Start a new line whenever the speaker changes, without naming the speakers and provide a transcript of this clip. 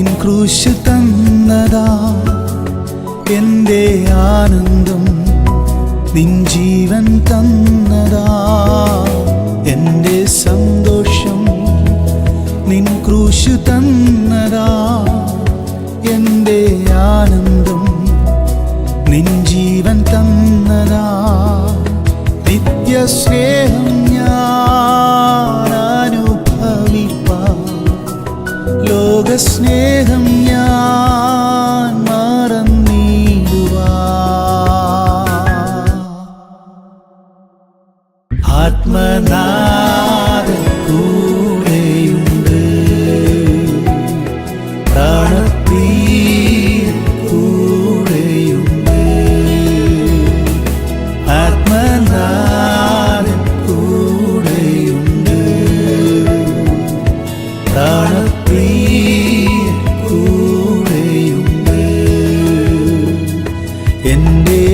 ക്രൂശ് തന്നതാ എന്റെ ആനന്ദം. നിൻ ജീവൻ തന്നതാ എന്റെ സന്തോഷം. നിൻ ക്രൂശ് തന്നതാ എന്റെ ആനന്ദം. നിൻ ജീവൻ തന്നതാ നിത്യ സ്നേഹം ഞാൻ അനുഭവിപ്പ. ലോകസ്നേഹം ഞാൻ മറന്നിടുവാ ആത്മനാഥൻ കൂടെയുണ്ട്. പ്രാണപ്രിയൻ കൂടെയുണ്ട്. ആത്മനാഥൻ കൂടെയുണ്ട്. പ്രാണപ്രിയൻ എന്റെ